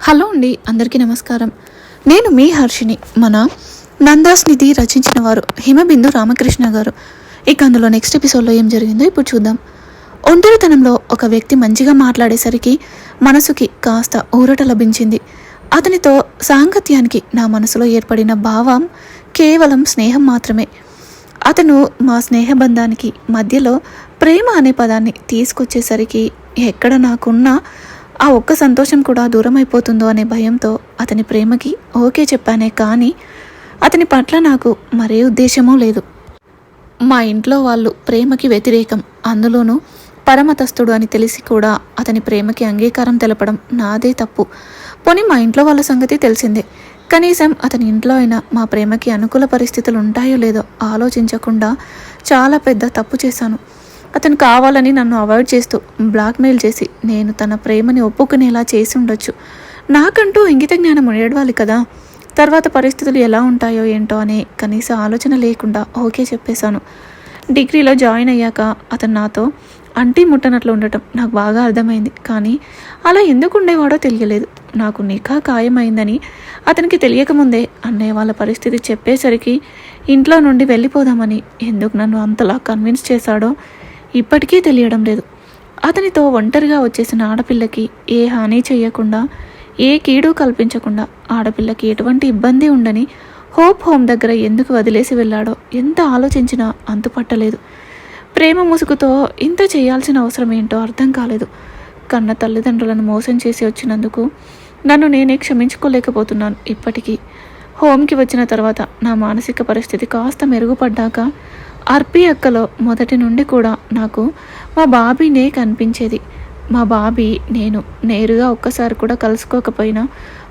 Hello అండి అందరికీ నమస్కారం. నేను మీ హర్షిని మన నందాస్ నిధి రచించిన వారు హిమబిందు రామకృష్ణ గారు. ఇక అందులో నెక్స్ట్ ఎపిసోడ్లో ఏం జరిగిందో ఇప్పుడు చూద్దాం. ఒంటరితనంలో ఒక వ్యక్తి మంచిగా మాట్లాడేసరికి మనసుకి కాస్త ఊరట లభించింది. అతనితో సాంగత్యానికి నా మనసులో ఏర్పడిన భావం కేవలం స్నేహం మాత్రమే. అతను మా స్నేహబంధానికి మధ్యలో ప్రేమ అనే పదాన్ని తీసుకొచ్చేసరికి ఎక్కడ నాకున్న ఆ ఒక్క సంతోషం కూడా దూరం అయిపోతుందో అనే భయంతో అతని ప్రేమకి ఓకే చెప్పానే కానీ అతని పట్ల నాకు మరే ఉద్దేశమూ లేదు. మా ఇంట్లో వాళ్ళు ప్రేమకి వ్యతిరేకం. అందులోనూ పరమతస్థుడు అని తెలిసి కూడా అతని ప్రేమకి అంగీకారం తెలపడం నాదే తప్పు. పోనీ మా ఇంట్లో వాళ్ళ సంగతి తెలిసిందే. కనీసం అతని ఇంట్లో అయినా మా ప్రేమకి అనుకూల పరిస్థితులు ఉంటాయో లేదో ఆలోచించకుండా చాలా పెద్ద తప్పు చేశాను. అతను కావాలని నన్ను అవాయిడ్ చేస్తూ బ్లాక్మెయిల్ చేసి నేను తన ప్రేమని ఒప్పుకునేలా చేసి ఉండొచ్చు. నాకంటూ ఇంగిత జ్ఞానం ఉండేవాళ్ళు కదా. తర్వాత పరిస్థితులు ఎలా ఉంటాయో ఏంటో అనే కనీస ఆలోచన లేకుండా ఓకే చెప్పేశాను. డిగ్రీలో జాయిన్ అయ్యాక అతను నాతో అంటీ ముట్టనట్లు ఉండటం నాకు బాగా అర్థమైంది కానీ అలా ఎందుకు ఉండేవాడో తెలియలేదు. నాకు నిఖా ఖాయమైందని అతనికి తెలియకముందే అన్నయ్య వాళ్ళ పరిస్థితి చెప్పేసరికి ఇంట్లో నుండి వెళ్ళిపోదామని ఎందుకు నన్ను అంతలా కన్విన్స్ చేశాడో ఇప్పటికీ తెలియడం లేదు. అతనితో ఒంటరిగా వచ్చేసిన ఆడపిల్లకి ఏ హాని చేయకుండా ఏ కీడు కల్పించకుండా ఆడపిల్లకి ఎటువంటి ఇబ్బంది ఉండని హోప్ హోమ్ దగ్గర ఎందుకు వదిలేసి వెళ్ళాడో ఎంత ఆలోచించినా అంతుపట్టలేదు ప్రేమ ముసుగుతో ఇంత చేయాల్సిన అవసరం ఏంటో అర్థం కాలేదు. కన్న తల్లిదండ్రులను మోసం చేసి వచ్చినందుకు నన్ను నేనే క్షమించుకోలేకపోతున్నాను ఇప్పటికీ. హోమ్కి వచ్చిన తర్వాత నా మానసిక పరిస్థితి కాస్త మెరుగుపడ్డాక అర్పి అక్కలో మొదటి నుండి కూడా నాకు మా బాబీనే కనిపించేది. మా బాబీ నేను నేరుగా ఒక్కసారి కూడా కలుసుకోకపోయినా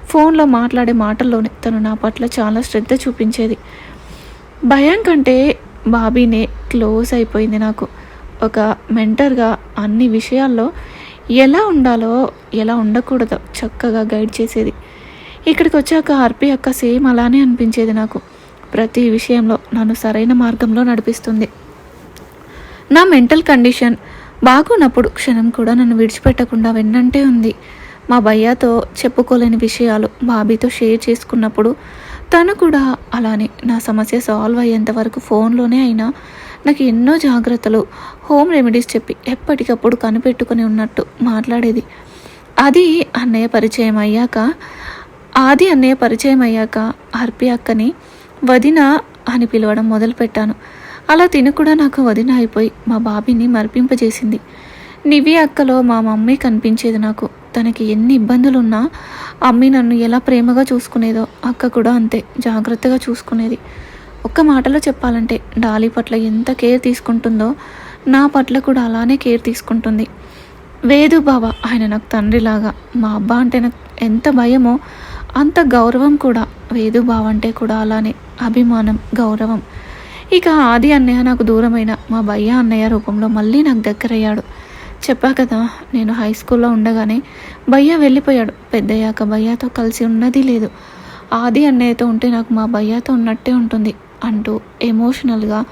ఫోన్లో మాట్లాడే మాటల్లోనే తను నా పట్ల చాలా శ్రద్ధ చూపించేది. భయం కంటే బాబీనే క్లోజ్ అయిపోయింది నాకు. ఒక మెంటర్గా అన్ని విషయాల్లో ఎలా ఉండాలో ఎలా ఉండకూడదో చక్కగా గైడ్ చేసేది. ఇక్కడికి వచ్చాక అర్పి అక్క సేమ్ అలానే అనిపించేది నాకు. ప్రతి విషయంలో నన్ను సరైన మార్గంలో నడిపిస్తుంది. నా మెంటల్ కండిషన్ బాగున్నప్పుడు క్షణం కూడా నన్ను విడిచిపెట్టకుండా వెన్నంటే ఉంది. మా భయ్యాతో చెప్పుకోలేని విషయాలు బాబీతో షేర్ చేసుకున్నప్పుడు తను కూడా అలానే నా సమస్య సాల్వ్ అయ్యేంత వరకు ఫోన్లోనే అయినా నాకు ఎన్నో జాగ్రత్తలు హోమ్ రెమెడీస్ చెప్పి ఎప్పటికప్పుడు కనిపెట్టుకుని ఉన్నట్టు మాట్లాడేది. అది అన్నయ్య పరిచయం అయ్యాక ఆది అన్నయ్య పరిచయం అయ్యాక హర్పి అక్కని వదిన అని పిలవడం మొదలుపెట్టాను. అలా తిని కూడా నాకు వదిన అయిపోయి మా బాబీని మరిపింపజేసింది. నివి అక్కలో మా మమ్మీ కనిపించేది నాకు. తనకి ఎన్ని ఇబ్బందులున్నా అమ్మి నన్ను ఎలా ప్రేమగా చూసుకునేదో అక్క కూడా అంతే జాగ్రత్తగా చూసుకునేది. ఒక్క మాటలో చెప్పాలంటే డాలీ పట్ల ఎంత కేర్ తీసుకుంటుందో నా పట్ల కూడా అలానే కేర్ తీసుకుంటుంది. వేదు బావ ఆయన నాకు తండ్రిలాగా. మా అబ్బా అంటే నాకు ఎంత భయమో అంత గౌరవం కూడా వేదు అంటే కూడా అలానే అభిమానం గౌరవం. ఇక ఆది అన్నయ్య నాకు దూరమైన మా భయ్య అన్నయ్య రూపంలో మళ్ళీ నాకు దగ్గరయ్యాడు. చెప్పా కదా నేను హై స్కూల్లో ఉండగానే భయ్య వెళ్ళిపోయాడు. పెద్దయ్యాక భయ్యతో కలిసి ఉన్నది లేదు. ఆది అన్నయ్యతో ఉంటే నాకు మా భయ్యతో ఉన్నట్టే ఉంటుంది అంటూ ఎమోషనల్గా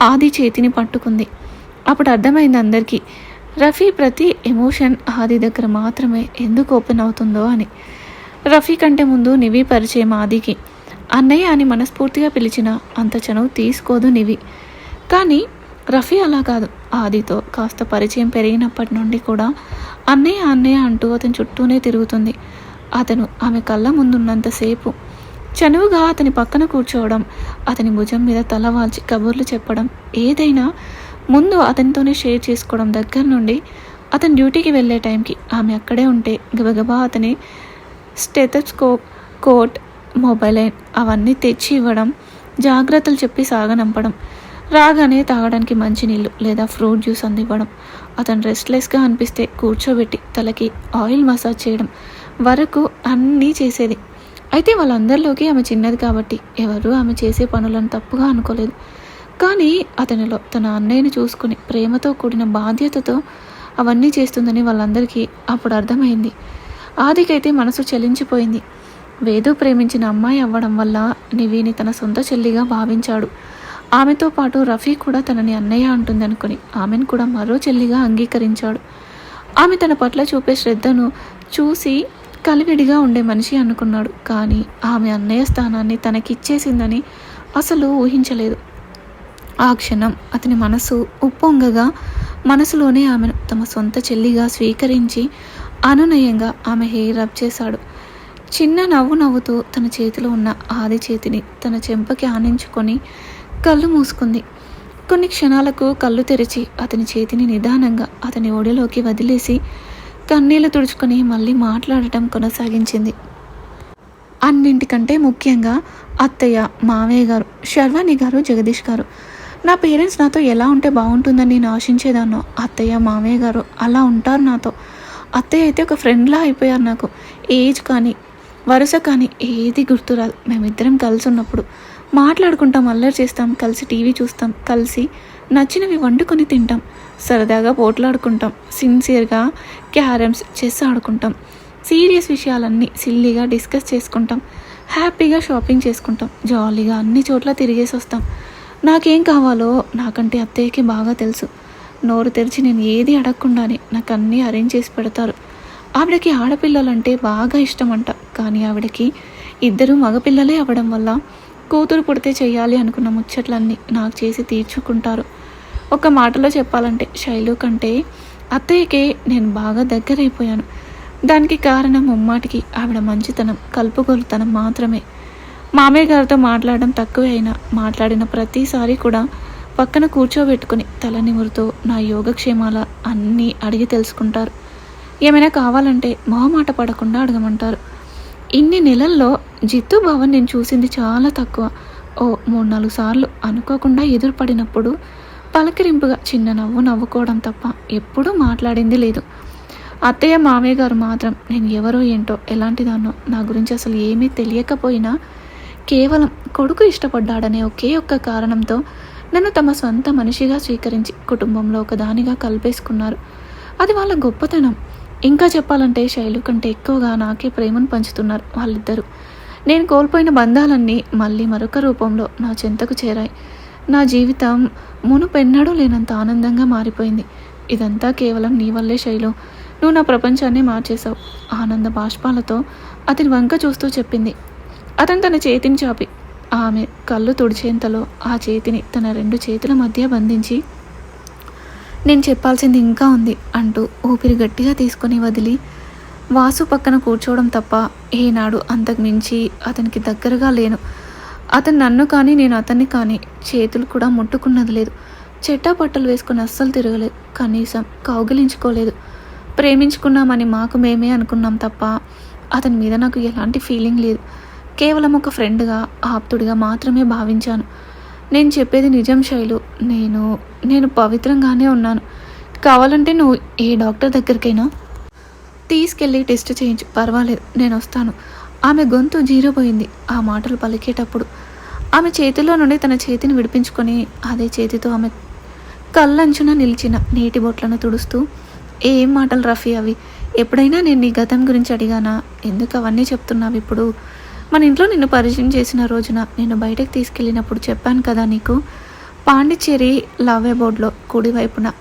ఆది చేతిని పట్టుకుంది. అప్పుడు అర్థమైంది అందరికీ రఫీ ప్రతి ఎమోషన్ ఆది దగ్గర మాత్రమే ఎందుకు ఓపెన్ అవుతుందో అని. రఫీ కంటే ముందు నివి పరిచయం ఆదికి. అన్నయ్య అని మనస్ఫూర్తిగా పిలిచిన అంత చనువు తీసుకోదు నివి. కానీ రఫీ అలా కాదు. ఆదితో కాస్త పరిచయం పెరిగినప్పటి నుండి కూడా అన్నయ్య అన్నయ్య అంటూ అతని చుట్టూనే తిరుగుతుంది. అతను ఆమె కళ్ళ ముందున్నంతసేపు చనువుగా అతని పక్కన కూర్చోవడం అతని భుజం మీద తల వాల్చి కబుర్లు చెప్పడం ఏదైనా ముందు అతనితోనే షేర్ చేసుకోవడం దగ్గర నుండి అతని డ్యూటీకి వెళ్ళే టైంకి ఆమె అక్కడే ఉంటే గబగబా అతని స్టెథోస్కోప్ కోట్ మొబైల్ అవన్నీ తెచ్చి ఇవ్వడం జాగ్రత్తలు చెప్పి సాగనంపడం రాగానే తాగడానికి మంచినీళ్ళు లేదా ఫ్రూట్ జ్యూస్ అందివ్వడం అతను రెస్ట్లెస్గా అనిపిస్తే కూర్చోబెట్టి తలకి ఆయిల్ మసాజ్ చేయడం వరకు అన్నీ చేసేది. అయితే వాళ్ళందరిలోకి ఆమె చిన్నది కాబట్టి ఎవరూ ఆమె చేసే పనులను తప్పుగా అనుకోలేదు. కానీ అతనిలో తన అన్నయ్యని చూసుకుని ప్రేమతో కూడిన బాధ్యతతో అవన్నీ చేస్తుందని వాళ్ళందరికీ అప్పుడు అర్థమైంది. ఆదికైతే మనసు చలించిపోయింది. వేదు ప్రేమించిన అమ్మాయి అవ్వడం వల్ల నివిని తన సొంత చెల్లిగా భావించాడు. ఆమెతో పాటు రఫీ కూడా తనని అన్నయ్య అంటుందనుకుని ఆమెను కూడా మరో చెల్లిగా అంగీకరించాడు. ఆమె తన పట్ల చూపే శ్రద్ధను చూసి కలివిడిగా ఉండే మనిషి అనుకున్నాడు. కానీ ఆమె అన్నయ్య స్థానాన్ని తనకిచ్చేసిందని అసలు ఊహించలేదు. ఆ క్షణం అతని మనసు ఉప్పొంగగా మనసులోనే ఆమెను తమ సొంత చెల్లిగా స్వీకరించి అనునయంగా ఆమె హెయిర్ రబ్ చేశాడు. చిన్న నవ్వు నవ్వుతూ తన చేతిలో ఉన్న ఆది చేతిని తన చెంపకి ఆనించుకొని కళ్ళు మూసుకుంది. కొన్ని క్షణాలకు కళ్ళు తెరిచి అతని చేతిని నిదానంగా అతని ఒడిలోకి వదిలేసి కన్నీళ్ళు తుడుచుకొని మళ్ళీ మాట్లాడటం కొనసాగించింది. అన్నింటికంటే ముఖ్యంగా అత్తయ్య మావయ్య గారు శర్వాణి గారు జగదీష్ గారు. నా పేరెంట్స్ నాతో ఎలా ఉంటే బాగుంటుందని నేను ఆశించేదాన్నో అత్తయ్య మావయ్య గారు అలా ఉంటారు నాతో. అత్తయ్య అయితే ఒక ఫ్రెండ్లా అయిపోయారు నాకు. ఏజ్ కానీ వరుస కానీ ఏది గుర్తురాదు మేమిద్దరం కలిసి ఉన్నప్పుడు మాట్లాడుకుంటాం అల్లరి చేస్తాం కలిసి టీవీ చూస్తాం కలిసి నచ్చినవి వండుకొని తింటాం సరదాగా పోట్లాడుకుంటాం సిన్సియర్గా క్యారమ్స్ చెస్ ఆడుకుంటాం సీరియస్ విషయాలన్నీ సిల్లీగా డిస్కస్ చేసుకుంటాం హ్యాపీగా షాపింగ్ చేసుకుంటాం జాలీగా అన్ని చోట్ల తిరిగేసి వస్తాం. నాకేం కావాలో నాకంటే అత్తయ్యకి బాగా తెలుసు. నోరు తెరిచి నేను ఏది అడగకుండానే నాకు అన్నీ అరేంజ్ చేసి పెడతారు. ఆవిడకి ఆడపిల్లలంటే బాగా ఇష్టమంట. కానీ ఆవిడకి ఇద్దరు మగపిల్లలే అవ్వడం వల్ల కూతురు పుడితే చేయాలి అనుకున్న ముచ్చట్లన్నీ నాకు చేసి తీర్చుకుంటారు. ఒక మాటలో చెప్పాలంటే శైలు కంటే అత్తయ్యకే నేను బాగా దగ్గరైపోయాను. దానికి కారణం ముమ్మాటికి ఆవిడ మంచితనం కలుపుగోలుతనం మాత్రమే. మామయ్య గారితో మాట్లాడడం తక్కువే అయినా మాట్లాడిన ప్రతిసారి కూడా పక్కన కూర్చోబెట్టుకుని తల నిమురుతో నా యోగక్షేమాల అన్నీ అడిగి తెలుసుకుంటారు. ఏమైనా కావాలంటే మొహమాట పడకుండా అడగమంటారు. ఇన్ని నెలల్లో జిత్తు భవన్ నేను చూసింది చాలా తక్కువ. ఓ మూడు నాలుగు సార్లు అనుకోకుండా ఎదురుపడినప్పుడు పలకరింపుగా చిన్న నవ్వు నవ్వుకోవడం తప్ప ఎప్పుడూ మాట్లాడింది లేదు. అత్తయ్య మామయ్య గారు మాత్రం నేను ఎవరో ఏంటో ఎలాంటిదాన్నో నా గురించి అసలు ఏమీ తెలియకపోయినా కేవలం కొడుకు ఇష్టపడ్డాడనే ఒకే ఒక్క కారణంతో నన్ను తమ సొంత మనిషిగా స్వీకరించి కుటుంబంలో ఒకదానిగా కలిపేసుకున్నారు. అది వాళ్ళ గొప్పతనం. ఇంకా చెప్పాలంటే శైలు కంటే ఎక్కువగా నాకే ప్రేమను పంచుతున్నారు వాళ్ళిద్దరూ. నేను కోల్పోయిన బంధాలన్నీ మళ్ళీ మరొక రూపంలో నా చెంతకు చేరాయి. నా జీవితం మునుపెన్నడూ లేనంత ఆనందంగా మారిపోయింది. ఇదంతా కేవలం నీ వల్లే శైలు. నువ్వు నా ప్రపంచాన్ని మార్చేశావు. ఆనంద బాష్పాలతో అతని వంక చూస్తూ చెప్పింది. అతను తన చేతిని చాపి ఆమె కళ్ళు తుడిచేంతలో ఆ చేతిని తన రెండు చేతుల మధ్య బంధించి నేను చెప్పాల్సింది ఇంకా ఉంది అంటూ ఊపిరి గట్టిగా తీసుకొని వదిలి వాసు పక్కన కూర్చోవడం తప్ప ఏనాడు అంతకు మించి అతనికి దగ్గరగా లేను. అతను నన్ను కానీ నేను అతన్ని కానీ చేతులు కూడా ముట్టుకున్నది లేదు. చెట్టా పట్టలు వేసుకుని అస్సలు తిరగలేదు. కనీసం కౌగిలించుకోలేదు. ప్రేమించుకున్నామని మాకు మేమే అనుకున్నాం తప్ప అతని మీద నాకు ఎలాంటి ఫీలింగ్ లేదు. కేవలం ఒక ఫ్రెండ్గా ఆప్తుడిగా మాత్రమే భావించాను. నేను చెప్పేది నిజం శైలు. నేను నేను పవిత్రంగానే ఉన్నాను. కావాలంటే నువ్వు ఏ డాక్టర్ దగ్గరికైనా తీసుకెళ్ళి టెస్ట్ చేయించు. పర్వాలేదు నేను వస్తాను. ఆమె గొంతు జీరోపోయింది ఆ మాటలు పలికేటప్పుడు ఆమె చేతిలో నుండి తన చేతిని విడిపించుకొని అదే చేతితో ఆమె కళ్ళంచున నిలిచిన నీటి బొట్లను తుడుస్తూ ఏం మాటలు రఫీ అవి? ఎప్పుడైనా నేను నీ గతం గురించి అడిగానా? ఎందుకు అవన్నీ చెప్తున్నావు ఇప్పుడు? మన ఇంట్లో నిన్ను పరిచయం చేసిన రోజున నేను బయటకు తీసుకెళ్ళినప్పుడు చెప్పాను కదా నీకు? పాండిచ్చేరి లావే బోర్డులో కుడివైపున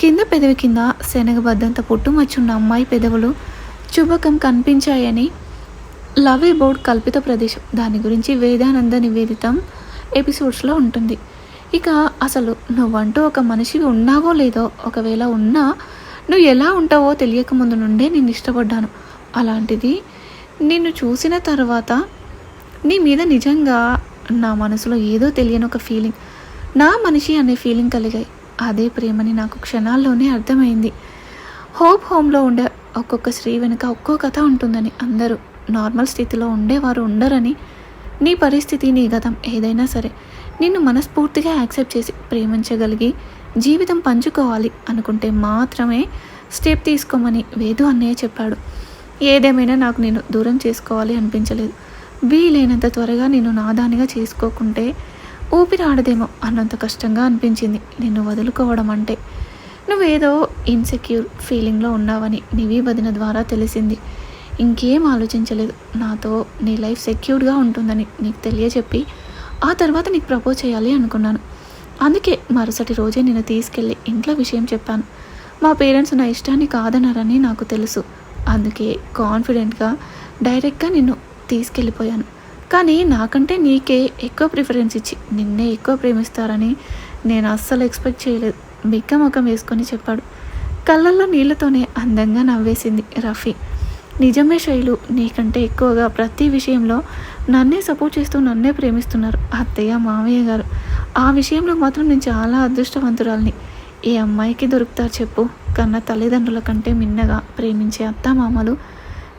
కింద పెదవి కింద శనగబద్దంత పుట్టుమచ్చున్న అమ్మాయి పెదవులు చుబకం కనిపించాయని లవ్ ఏ బోర్డ్ కల్పిత ప్రదేశం. దాని గురించి వేదానంద నివేదితం ఎపిసోడ్స్లో ఉంటుంది. ఇక అసలు నువ్వంటూ ఒక మనిషివి ఉన్నావో లేదో ఒకవేళ ఉన్నా నువ్వు ఎలా ఉంటావో తెలియక ముందు నుండే నేను ఇష్టపడ్డాను. అలాంటిది నిన్ను చూసిన తర్వాత నీ మీద నిజంగా నా మనసులో ఏదో తెలియని ఒక ఫీలింగ్ నా మనిషి అనే ఫీలింగ్ కలిగాయి. అదే ప్రేమని నాకు క్షణాల్లోనే అర్థమైంది. హోప్ హోమ్లో ఉండే ఒక్కొక్క స్త్రీ వెనుక ఒక్కో కథ ఉంటుందని అందరూ నార్మల్ స్థితిలో ఉండేవారు ఉండరని నీ పరిస్థితి నీ గతం ఏదైనా సరే. నిన్ను మనస్ఫూర్తిగా యాక్సెప్ట్ చేసి ప్రేమించగలిగి జీవితం పంచుకోవాలి అనుకుంటే మాత్రమే స్టెప్ తీసుకోమని వేదు అన్నయ్య చెప్పాడు. ఏదేమైనా నాకు నేను దూరం చేసుకోవాలి అనిపించలేదు. వీలైనంత త్వరగా నేను నాదానిగా చేసుకోకుంటే ఊపిరి ఆడదేమో అన్నంత కష్టంగా అనిపించింది. నిన్ను వదులుకోవడం అంటే. నువ్వేదో ఇన్సెక్యూర్ ఫీలింగ్లో ఉన్నావని నివి వదిన ద్వారా తెలిసింది. ఇంకేం ఆలోచించలేదు. నాతో నీ లైఫ్ సెక్యూర్డ్గా ఉంటుందని నీకు తెలియజెప్పి ఆ తర్వాత నీకు ప్రపోజ్ చేయాలి అనుకున్నాను. అందుకే మరుసటి రోజే నేను తీసుకెళ్ళి ఇంట్లో విషయం చెప్పాను. మా పేరెంట్స్ నా ఇష్టాన్ని కాదన్నారని నాకు తెలుసు. అందుకే కాన్ఫిడెంట్గా డైరెక్ట్గా నిన్ను తీసుకెళ్ళిపోయాను. కానీ నాకంటే నీకే ఎక్కువ ప్రిఫరెన్స్ ఇచ్చి నిన్నే ఎక్కువ ప్రేమిస్తారని నేను అస్సలు ఎక్స్పెక్ట్ చేయలేదు. బిక్క ముఖం వేసుకొని చెప్పాడు. కళ్ళల్లో నీళ్ళతోనే అందంగా నవ్వేసింది రఫీ. నిజమే శైలు నీకంటే ఎక్కువగా ప్రతి విషయంలో నన్నే సపోర్ట్ చేస్తూ నన్నే ప్రేమిస్తున్నారు అత్తయ్య మామయ్య గారు. ఆ విషయంలో మాత్రం నేను చాలా అదృష్టవంతురాల్ని. ఏ అమ్మాయికి దొరుకుతారు చెప్పు. కన్న తల్లిదండ్రుల కంటే మిన్నగా ప్రేమించే అత్త మామలు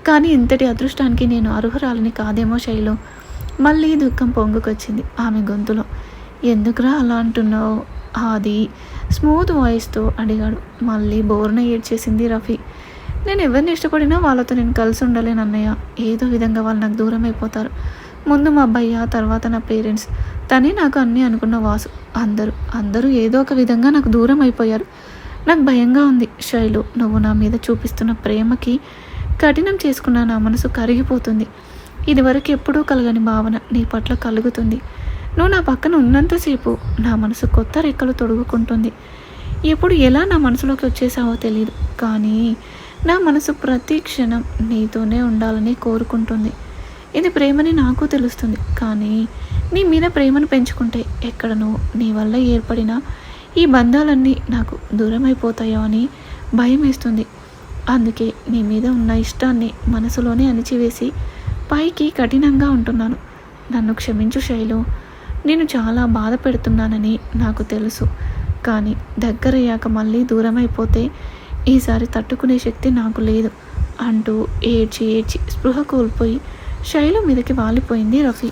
కానీ ఇంతటి అదృష్టానికి నేను అర్హురాలని కాదేమో శైలు. మళ్ళీ దుఃఖం పొంగుకొచ్చింది ఆమె గొంతులో. ఎందుకురా అలా అంటున్నావు? అది స్మూత్ వాయిస్తో అడిగాడు. మళ్ళీ బోర్న ఏడ్చేసింది రఫీ. నేను ఎవరిని ఇష్టపడినా వాళ్ళతో నేను కలిసి ఉండలేను అన్నయ్య. ఏదో విధంగా వాళ్ళు నాకు దూరం అయిపోతారు ముందు మా అబ్బాయి తర్వాత నా పేరెంట్స్. తనే నాకు అన్నీ అనుకున్న వాసు. అందరూ అందరూ ఏదో ఒక విధంగా నాకు దూరం అయిపోయారు నాకు భయంగా ఉంది శైలు. నువ్వు నా మీద చూపిస్తున్న ప్రేమకి కఠినం చేసుకున్న నా మనసు కరిగిపోతుంది. ఇదివరకు ఎప్పుడూ కలగని భావన నీ పట్ల కలుగుతుంది. నువ్వు నా పక్కన ఉన్నంతసేపు నా మనసు కొత్త రెక్కలు తొడుగుకుంటుంది. ఎప్పుడు ఎలా నా మనసులోకి వచ్చేసావో తెలియదు కానీ నా మనసు ప్రతి క్షణం నీతోనే ఉండాలని కోరుకుంటుంది. ఇది ప్రేమని నాకు తెలుస్తుంది కానీ నీ మీద ప్రేమను పెంచుకుంటే ఎక్కడ నువ్వు నీ వల్ల ఏర్పడిన ఈ బంధాలన్నీ నాకు దూరం అయిపోతాయో అని భయం వేస్తుంది అందుకే నీ మీద ఉన్న ఇష్టాన్ని మనసులోనే అణిచివేసి పైకి కఠినంగా ఉంటున్నాను. నన్ను క్షమించు శైలు. నేను చాలా బాధ పెడుతున్నానని నాకు తెలుసు. కానీ దగ్గరయ్యాక మళ్ళీ దూరం అయిపోతే ఈసారి తట్టుకునే శక్తి నాకు లేదు అంటూ ఏడ్చి ఏడ్చి స్పృహ కోల్పోయి శైలు మీదకి వాలిపోయింది రఫీ.